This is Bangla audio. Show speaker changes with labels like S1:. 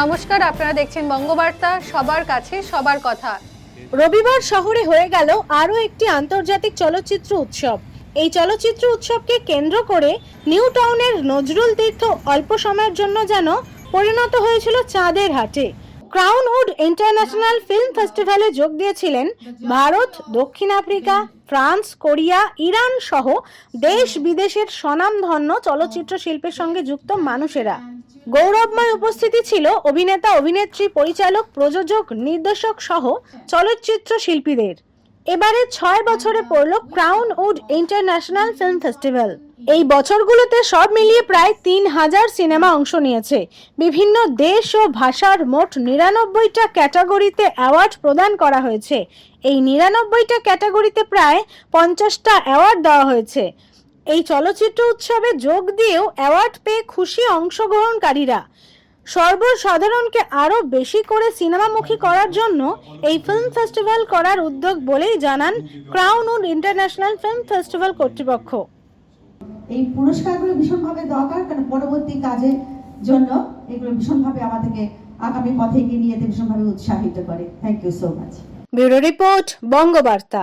S1: নমস্কার, আপনারা দেখছেন বঙ্গবার্তা, সবার কাছে সবার কথা।
S2: রবিবার শহরে হয়ে গেল আরও একটি আন্তর্জাতিক চলচ্চিত্র উৎসব। এই চলচ্চিত্র উৎসবকে কেন্দ্র করে নিউ টাউনের নজরুল তীর্থ অল্প সময়ের জন্য যেন পরিণত হয়েছিল চাঁদের হাটে। ক্রাউনউড ইন্টারন্যাশনাল ফিল্ম ফেস্টিভ্যালে যোগ দিয়েছিলেন ভারত, দক্ষিণ আফ্রিকা, ফ্রান্স, কোরিয়া, ইরান সহ দেশ বিদেশের স্বনামধন্য চলচ্চিত্র শিল্পের সঙ্গে যুক্ত মানুষেরা। গৌরবময় উপস্থিতি ছিল অভিনেতা, অভিনেত্রী, পরিচালক, প্রযোজক, নির্দেশক সহ চলচ্চিত্র শিল্পীদের। এবারে ছয় বছরে পড়ল Crown Wood International Film Festival. এই বছরগুলোতে সব মিলিয়ে প্রায় তিন হাজার সিনেমা অংশ নিয়েছে। বিভিন্ন দেশ ও ভাষার মোট নিরানব্বইটা ক্যাটাগরিতে অ্যাওয়ার্ড প্রদান করা হয়েছে। এই নিরানব্বইটা ক্যাটাগরিতে প্রায় পঞ্চাশটা অ্যাওয়ার্ড দেওয়া হয়েছে। এই চলচ্চিত্র উৎসবে যোগ দিয়েও অ্যাওয়ার্ড পেয়ে খুশি অংশগ্রহণকারীরা। সর্বসাধারণকে আরও বেশি করে সিনেমামুখী করার জন্য এই ফিল্ম ফেস্টিভ্যাল করার উদ্যোগ বলেই জানান Crown Wood International Film Festival কর্তৃপক্ষ।
S3: এই পুরস্কারগুলো ভীষণভাবে দরকার কারণ পরবর্তী কাজের জন্য এগুলো ভীষণভাবে আমাদেরকে আগামী পথে এগিয়ে নিয়ে যেতে ভীষণভাবে উৎসাহিত করে। Thank you so much
S2: bureau report Bangabarta.